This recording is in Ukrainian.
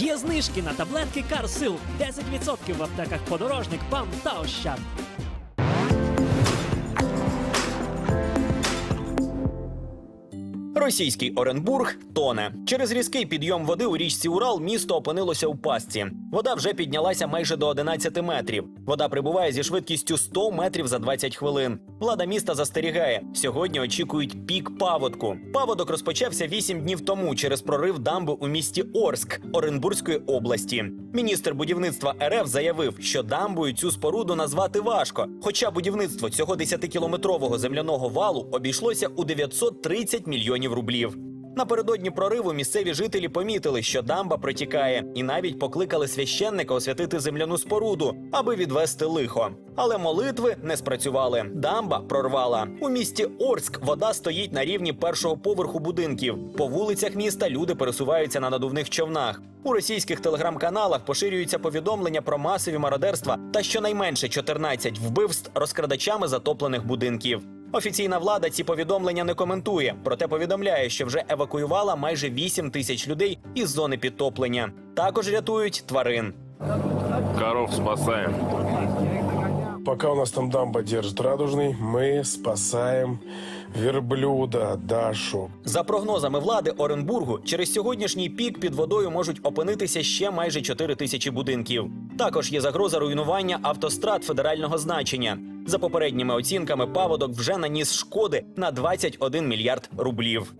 Є знижки на таблетки Карсил 10% в аптеках подорожник, ПАМ та Ощад. Російський Оренбург тоне. Через різкий підйом води у річці Урал місто опинилося у пастці. Вода вже піднялася майже до 11 метрів. Вода прибуває зі швидкістю 100 метрів за 20 хвилин. Влада міста застерігає. Сьогодні очікують пік паводку. Паводок розпочався 8 днів тому через прорив дамби у місті Орск Оренбурзької області. Міністр будівництва РФ заявив, що дамбою цю споруду назвати важко. Хоча будівництво цього 10-кілометрового земляного валу обійшлося у 930 мільйонів рублів. Напередодні прориву місцеві жителі помітили, що дамба протікає, і навіть покликали священника освятити земляну споруду, аби відвести лихо. Але молитви не спрацювали. Дамба прорвала. У місті Орськ вода стоїть на рівні першого поверху будинків. По вулицях міста люди пересуваються на надувних човнах. У російських телеграм-каналах поширюються повідомлення про масові мародерства та щонайменше 14 вбивств розкрадачами затоплених будинків. Офіційна влада ці повідомлення не коментує, проте повідомляє, що вже евакуювала майже 8 тисяч людей із зони підтоплення. Також рятують тварин. Коров спасаем. Пока у нас там дамба держит радужный, мы спасаем верблюда Дашу. За прогнозами влади Оренбургу, через сьогоднішній пік під водою можуть опинитися ще майже 4 тисячі будинків. Також є загроза руйнування автострад федерального значення. За попередніми оцінками, паводок вже наніс шкоди на 21 мільярд рублів.